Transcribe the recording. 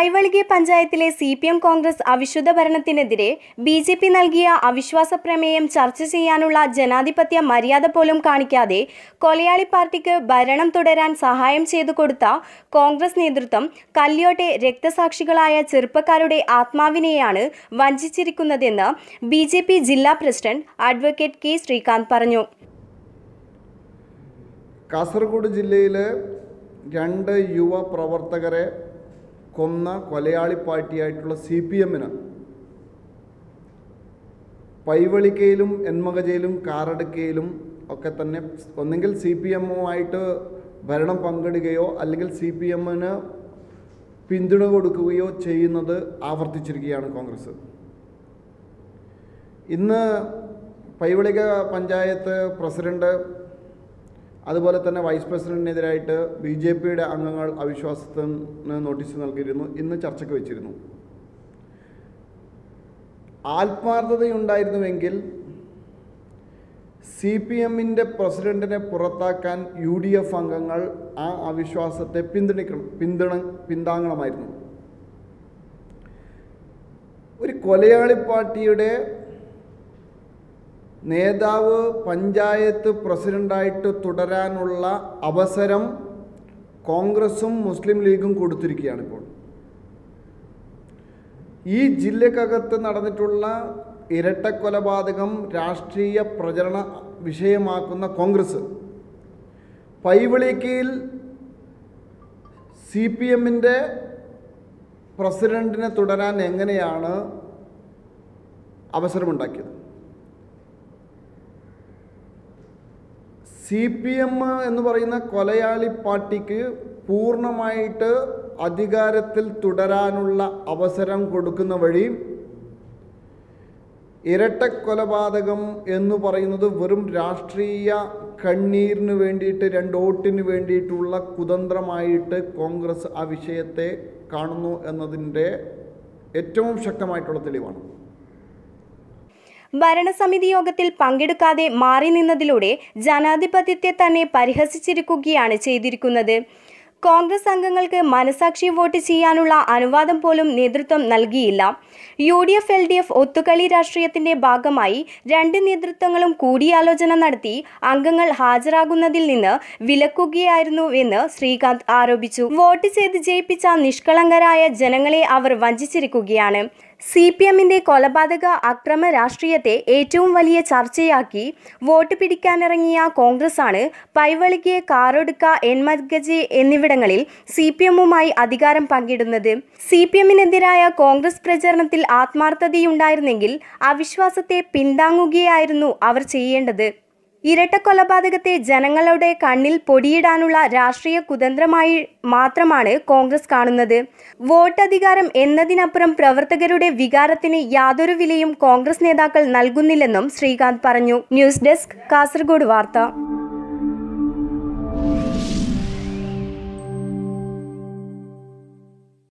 പൈവളികെ പഞ്ചായത്തിലെ C P M Congress അവിശുദ്ധ ഭരണത്തിനെതിരെ ബി ജെ പി നൽകിയ അവിശ്വാസ പ്രമേയം ചർച്ച ചെയ്യാനുള്ള ജനാധിപത്യ മര്യാദ പോലും കാണിക്കാതെ കൊലയാളി പാർട്ടിക്ക് ഭരണം തുടരാൻ സഹായം ചെയ്തു കൊടുത്ത കോൺഗ്രസ് നേതൃത്വം കല്യോട്ടെ രക്തസാക്ഷികളായ ചെറുപ്പക്കാരുടെ ആത്മാവിനെയാണ് വഞ്ചിച്ചിരിക്കുന്നതെന്ന് ബി ജെ പി ജില്ലാ പ്രസിഡന്റ് അഡ്വക്കേറ്റ് കെ ശ്രീകാന്ത് പറഞ്ഞു. കാസർഗോഡ് ജില്ലയിലെ രണ്ട് യുവ പ്രവർത്തകരെ കൊന്ന കൊലയാളി പാർട്ടിയായിട്ടുള്ള സി പി എമ്മിന് പൈവളിക്കയിലും എന്മകജയിലും കാറടുക്കയിലും ഒക്കെ തന്നെ ഒന്നെങ്കിൽ സി പി എമ്മുമായിട്ട് ഭരണം പങ്കിടുകയോ അല്ലെങ്കിൽ സി പി എമ്മിന് പിന്തുണ കൊടുക്കുകയോ ചെയ്യുന്നത് ആവർത്തിച്ചിരിക്കുകയാണ് കോൺഗ്രസ്. ഇന്ന് പൈവളിക പഞ്ചായത്ത് പ്രസിഡന്റ് അതുപോലെ തന്നെ വൈസ് പ്രസിഡന്റിനെതിരായിട്ട് ബി ജെ പിയുടെ അംഗങ്ങൾ അവിശ്വാസത്തിന് നോട്ടീസ് നൽകിയിരുന്നു. ഇന്ന് ചർച്ചയ്ക്ക് വെച്ചിരുന്നു. ആത്മാർത്ഥതയുണ്ടായിരുന്നുവെങ്കിൽ സി പി എമ്മിന്റെ പ്രസിഡന്റിനെ പുറത്താക്കാൻ യു ഡി എഫ് അംഗങ്ങൾ ആ അവിശ്വാസത്തെ പിന്തുണയ്ക്കണം പിന്തുണ പിന്താങ്ങണമായിരുന്നു. ഒരു കൊലയാളി പാർട്ടിയുടെ നേതാവ് പഞ്ചായത്ത് പ്രസിഡന്റായിട്ട് തുടരാനുള്ള അവസരം കോൺഗ്രസും മുസ്ലിം ലീഗും കൊടുത്തിരിക്കുകയാണ് ഇപ്പോൾ. ഈ ജില്ലക്കകത്ത് നടന്നിട്ടുള്ള ഇരട്ടക്കൊലപാതകം രാഷ്ട്രീയ പ്രചരണ വിഷയമാക്കുന്ന കോൺഗ്രസ്. പൈവിളിക്കയിൽ സി പി എമ്മിന്റെ പ്രസിഡന്റിനെ തുടരാൻ എങ്ങനെയാണ് അവസരമുണ്ടാക്കിയത്? സി പി എം എന്ന് പറയുന്ന കൊലയാളി പാർട്ടിക്ക് പൂർണമായിട്ട് അധികാരത്തിൽ തുടരാനുള്ള അവസരം കൊടുക്കുന്ന വഴി ഇരട്ടക്കൊലപാതകം എന്ന് പറയുന്നത് വെറും രാഷ്ട്രീയ കണ്ണീരിന് വേണ്ടിയിട്ട് രണ്ട് വോട്ടിന് വേണ്ടിയിട്ടുള്ള കുതന്ത്രമായിട്ട് കോൺഗ്രസ് ആ വിഷയത്തെ കാണുന്നു എന്നതിന്റെ ഏറ്റവും ശക്തമായിട്ടുള്ള തെളിവാണ്. ഭരണസമിതി യോഗത്തിൽ പങ്കെടുക്കാതെ മാറി നിന്നതിലൂടെ ജനാധിപത്യത്തെ തന്നെ പരിഹസിച്ചിരിക്കുകയാണ് ചെയ്തിരിക്കുന്നത്. കോൺഗ്രസ് അംഗങ്ങൾക്ക് മനസാക്ഷി വോട്ട് ചെയ്യാനുള്ള അനുവാദം പോലും നേതൃത്വം നൽകിയില്ല. U D F L D F ഒത്തുകളി രാഷ്ട്രീയത്തിന്റെ ഭാഗമായി രണ്ട് നേതൃത്വങ്ങളും കൂടിയാലോചന നടത്തി അംഗങ്ങൾ ഹാജരാകുന്നതിൽ നിന്ന് വിലക്കുകയായിരുന്നുവെന്ന് ശ്രീകാന്ത് ആരോപിച്ചു. വോട്ട് ചെയ്ത് ജയിപ്പിച്ച നിഷ്കളങ്കരായ ജനങ്ങളെ അവർ വഞ്ചിച്ചിരിക്കുകയാണ്. സി പി എമ്മിന്റെ കൊലപാതക അക്രമ രാഷ്ട്രീയത്തെ ഏറ്റവും വലിയ ചർച്ചയാക്കി വോട്ട് പിടിക്കാനിറങ്ങിയ കോൺഗ്രസാണ് പൈവളിക്ക് കാറൊടുക്ക എൻമദ്ഗജ് എന്നിവിടങ്ങളിൽ സി പി എമ്മുമായി അധികാരം പങ്കിടുന്നത്. സി പി എമ്മിനെതിരായ കോൺഗ്രസ് പ്രചരണത്തിൽ ആത്മാർത്ഥതയുണ്ടായിരുന്നെങ്കിൽ അവിശ്വാസത്തെ പിന്താങ്ങുകയായിരുന്നു അവർ ചെയ്യേണ്ടത്. ഇരട്ടക്കൊലപാതകത്തെ ജനങ്ങളുടെ കണ്ണിൽ പൊടിയിടാനുള്ള രാഷ്ട്രീയ കുതന്ത്രമായി മാത്രമാണ് കോൺഗ്രസ് കാണുന്നത്. വോട്ടധികാരം എന്നതിനപ്പുറം പ്രവർത്തകരുടെ വികാരത്തിന് യാതൊരു വിലയും കോൺഗ്രസ് നേതാക്കൾ നൽകുന്നില്ലെന്നും ശ്രീകാന്ത് പറഞ്ഞു. ന്യൂസ് ഡെസ്ക് കാസർഗോഡ് വാർത്ത.